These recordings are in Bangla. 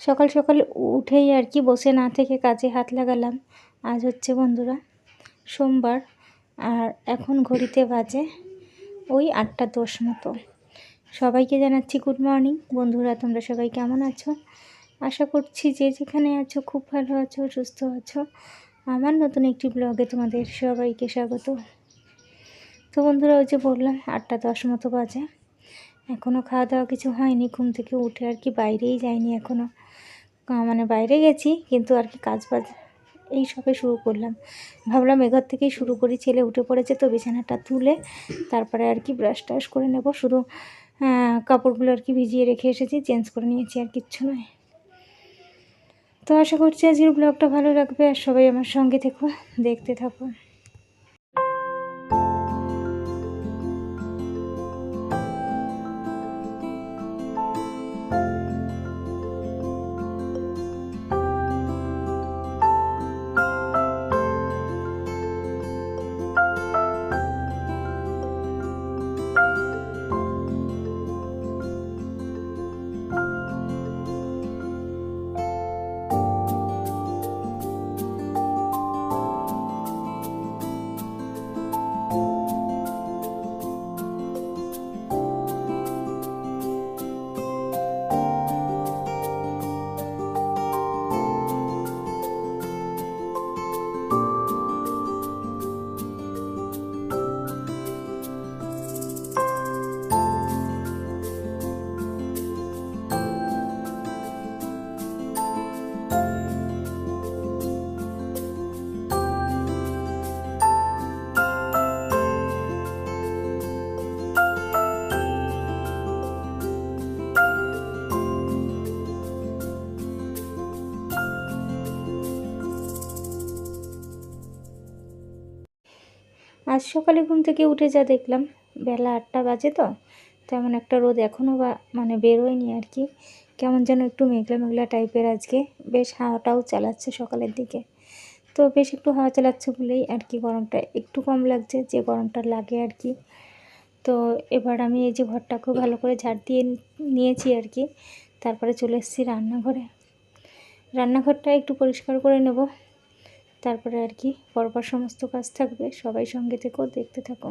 সকাল সকাল উঠেই আর কি বসে না থেকে কাজে হাত লাগালাম। আজ হচ্ছে বন্ধুরা সোমবার, আর এখন ঘড়িতে বাজে ওই আটটা দশ মতো। সবাইকে জানাচ্ছি গুড মর্নিং বন্ধুরা, তোমরা সবাই কেমন আছো? আশা করছি যে যেখানে আছো, খুব ভালো আছো, সুস্থ আছো। আমার নতুন একটি ব্লগে তোমাদের সবাইকে স্বাগত। তো বন্ধুরা, ওই যে বললাম, আটটা দশ মতো বাজে। এখনও খাওয়া দাওয়া কিছু হয়নি, ঘুম থেকে উঠে আর কি বাইরেই যাইনি এখনও মানে বাইরে গেছি, কিন্তু আর কি কাজ বাজ এই সবে শুরু করলাম। ভাবলাম এঘর থেকেই শুরু করি, ছেলে উঠে পড়েছে তো বিছানাটা তুলে তারপরে আর কি ব্রাশ টাশ করে নেব, শুধু কাপড়গুলো আর কি ভিজিয়ে রেখে এসেছি চেঞ্জ করে নিয়েছি আর কিচ্ছু নয়। তো আশা করছি আজকের ব্লগটা ভালো লাগবে, আর সবাই আমার সঙ্গে থেকো, দেখতে থাকো। আজ সকালে ঘুম থেকে উঠে যা দেখলাম, বেলা আটটা বাজে তো, তেমন একটা রোদ এখনও বা মানে বেরোয়নি আর কি। কেমন যেন একটু মেঘলা মেঘলা টাইপের আজকে, বেশ হাওয়াটাও চালাচ্ছে সকালের দিকে। তো বেশ একটু হাওয়া চালাচ্ছে বলেই আর কি গরমটা একটু কম লাগছে, যে গরমটা লাগে আর কি। তো এবার আমি এই যে ঘরটা খুব ভালো করে ঝাড় দিয়ে নিয়েছি আর কি, তারপরে চলে এসেছি রান্নাঘরে। রান্নাঘরটা একটু পরিষ্কার করে নেব। তারপরে আর কি পরপর সমস্ত কাজ থাকবে। সবাই সঙ্গে থেকেও দেখতে থাকো।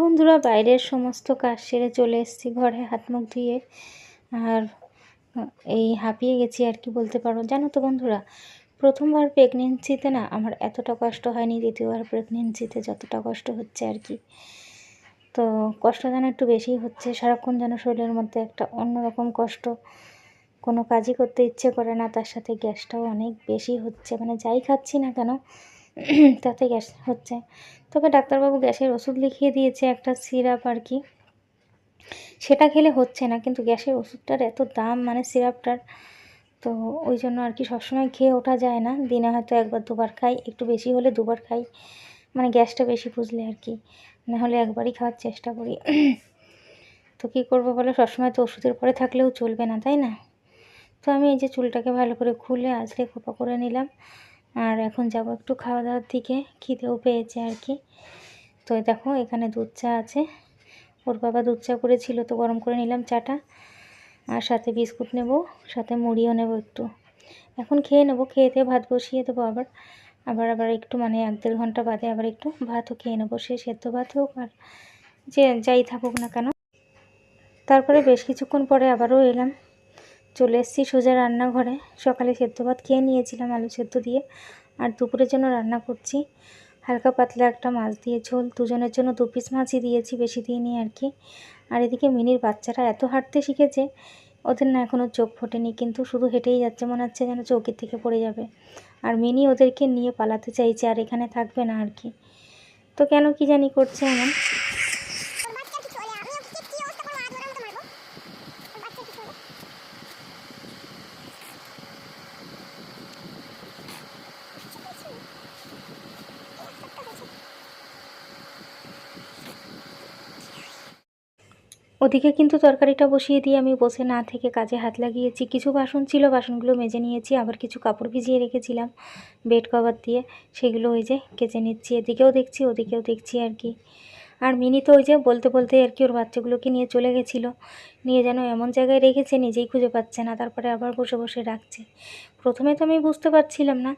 বন্ধুরা, বাইরের সমস্ত কাজ সেরে চলে এসেছি ঘরে, হাত মুখ ধুয়ে। আর এই হাঁপিয়ে গেছি আর কি বলতে পারো। জানো তো বন্ধুরা, প্রথমবার প্রেগনেন্সিতে না আমার এতটা কষ্ট হয়নি, দ্বিতীয়বার প্রেগনেন্সিতে যতটা কষ্ট হচ্ছে আর কি। তো কষ্ট যেন একটু বেশিই হচ্ছে, সারাক্ষণ যেন শরীরের মধ্যে একটা অন্যরকম কষ্ট, কোনো কাজই করতে ইচ্ছে করে না, তার সাথে গ্যাসটাও অনেক বেশি হচ্ছে। মানে যাই খাচ্ছি না কেন তাতে গ্যাস হচ্ছে। তবে ডাক্তারবাবু গ্যাসের ওষুধ লিখিয়ে দিয়েছে একটা সিরাপ আর কি। সেটা খেলে হচ্ছে না, কিন্তু গ্যাসের ওষুধটার এত দাম মানে সিরাপটার, তো ওই জন্য আর কি সবসময় খেয়ে ওঠা যায় না। দিনে হয়তো একবার দুবার খাই, একটু বেশি হলে দুবার খাই মানে গ্যাসটা বেশি বুঝলে আর কি। নাহলে একবারই খাওয়ার চেষ্টা করি। তো কী করব বলে, সবসময় তো ওষুধের পরে থাকলেও চলবে না, তাই না? তো আমি এই যে চুলটাকে ভালো করে খুলে আজকে খোপা করে নিলাম। আর এখন যাব একটু খাওয়া দাওয়ার দিকে। খিদেও পেয়েছে আর কি। তো দেখো, এখানে দুধ চা আছে। ওর বাবা দুধ চা করেছিল, তো গরম করে নিলাম চাটা। আর সাথে বিস্কুট নেব, সাথে মুড়িও নেব একটু। এখন খেয়ে নেব খেয়েতে ভাত বসিয়ে দেবো আবার। আবার আবার একটু মানে এক দেড় ঘণ্টা বাদে আবার একটু ভাতও খেয়ে নেব। সে সেদ্ধ ভাত হোক আর যে, যাই থাকুক না কেন। তারপরে বেশ কিছুক্ষণ পরে আবারও এলাম। চলে এসেছি সোজা রান্নাঘরে। সকালে সেদ্ধ ভাত খেয়ে নিয়েছিলাম আলু সেদ্ধ দিয়ে। আর দুপুরের জন্য রান্না করছি। হালকা পাতলা একটা মাছ দিয়ে ঝোল। দুজনের জন্য দু পিস মাছই দিয়েছি বেশি দিয়ে দিইনি আর কি। আর এদিকে মিনির বাচ্চারা এত হাঁটতে শিখেছে, ওদের না এখনও চোখ ফোটেনি, কিন্তু শুধু হেঁটেই যাচ্ছে, মনে হচ্ছে যেন চৌকির থেকে পড়ে যাবে। আর মিনি ওদেরকে নিয়ে পালাতে চাইছে, আর এখানে থাকবে না আর কি। তো কেন কি জানি করছে এমন। ওদিকে কিন্তু তরকারিটা বসিয়ে দিয়ে আমি বসে না থেকে কাজে হাত লাগিয়েছি। কিছু বাসন ছিল, বাসনগুলো মেজে নিয়েছি, আবার কিছু কাপড় ভিজিয়ে রেখেছিলাম বেড কভার দিয়ে। সেগুলো ওই যে কেচে নিচ্ছি, এদিকেও দেখছি, ওদিকেও দেখছি আর কি। আর মিনি তো ওই যে বলতে বলতে আর কি ওর বাচ্চাগুলোকে নিয়ে চলে গেছিল। নিয়ে যেন এমন জায়গায় রেখেছে, নিজেই খুঁজে পাচ্ছে না, তারপরে আবার বসে বসে রাখছে। প্রথমে তো আমি বুঝতে পারছিলাম না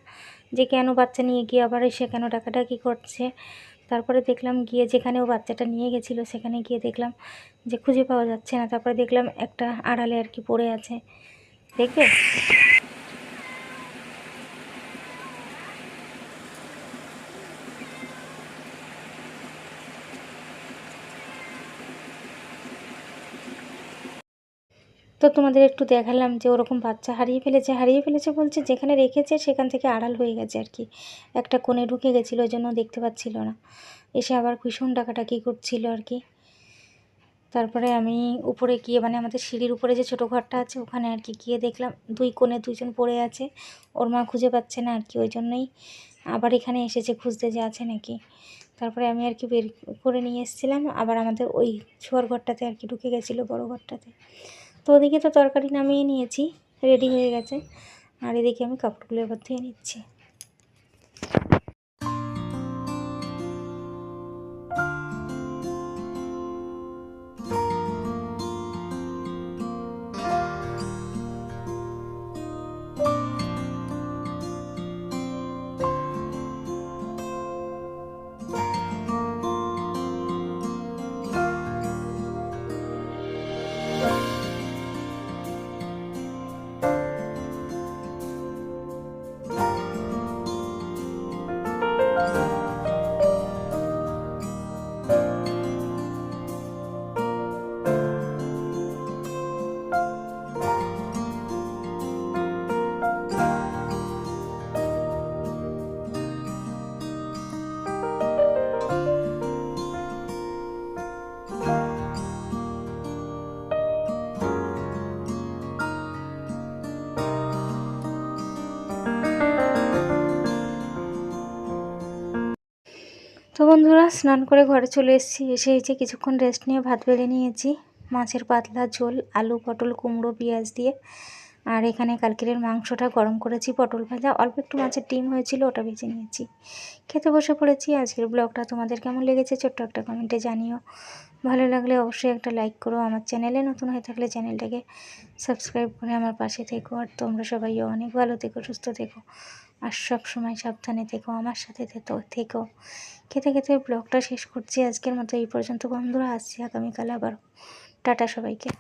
যে কেন বাচ্চা নিয়ে গিয়ে আবার এসে কেন ডাকাডাকি করছে। তারপরে দেখলাম গিয়ে যেখানে ও বাচ্চাটা নিয়ে গেছিল, সেখানে গিয়ে দেখলাম যে খুঁজে পাওয়া যাচ্ছে না। তারপরে দেখলাম একটা আড়ালে আর কি পড়ে আছে। দেখবে? তো তোমাদের একটু দেখালাম যে ওরকম বাচ্চা হারিয়ে ফেলেছে হারিয়ে ফেলেছে বলছে যেখানে রেখেছে সেখান থেকে আড়াল হয়ে গেছে আর কি। একটা কোণে ঢুকে গেছিল ওই জন্য দেখতে পাচ্ছিল না। এসে আবার ভীষণ ডাকাটাকি করছিল আর কি। তারপরে আমি উপরে গিয়ে মানে আমাদের সিঁড়ির উপরে যে ছোটো ঘরটা আছে, ওখানে আর কি গিয়ে দেখলাম দুই কোণে দুইজন পড়ে আছে। ওর মা খুঁজে পাচ্ছে না আর কি, ওই জন্যই আবার এখানে এসেছে, খুঁজতে যে আছে নাকি। তারপরে আমি আর কি বের করে নিয়ে এসেছিলাম। আবার আমাদের ওই ছোয়ার ঘরটাতে আর কি ঢুকে গেছিল, বড় ঘরটাতে। তো ওদিকে তো তরকারি নামিয়ে নিয়েছি রেডি হয়ে গেছে। আর এদিকে আমি কাপড়গুলো এবার ধুয়ে নিচ্ছি। বন্ধুরা, স্নান করে ঘরে চলে এসেছি। এসে যে কিছুক্ষণ রেস্ট নিয়ে ভাত বেড়ে নিয়েছি, মাছের পাতলা ঝোল, আলু, পটল, কুমড়ো, পেঁয়াজ দিয়ে। আর এখানে কালকেরের মাংসটা গরম করেছি, পটল ভাজা। অল্প একটু মাছের ডিম হয়েছিল, ওটা ভেজে নিয়েছি। খেতে বসে পড়েছি। আজকের ব্লগটা তোমাদের কেমন লেগেছে ছোট্ট একটা কমেন্টে জানিও। ভালো লাগলে অবশ্যই একটা লাইক করো। আমার চ্যানেলে নতুন হয়ে থাকলে চ্যানেলটাকে সাবস্ক্রাইব করে আমার পাশে থেকো। আর তোমরা সবাই অনেক ভালো থেকো, সুস্থ থেকো। আর সবসময় সাবধানে থেকো, আমার সাথে থেকো। খেতে খেতে ব্লগটা শেষ করছি। আজকের মতো এই পর্যন্ত, বন্ধুরা, আসছি আগামীকাল আবার। টাটা সবাইকে।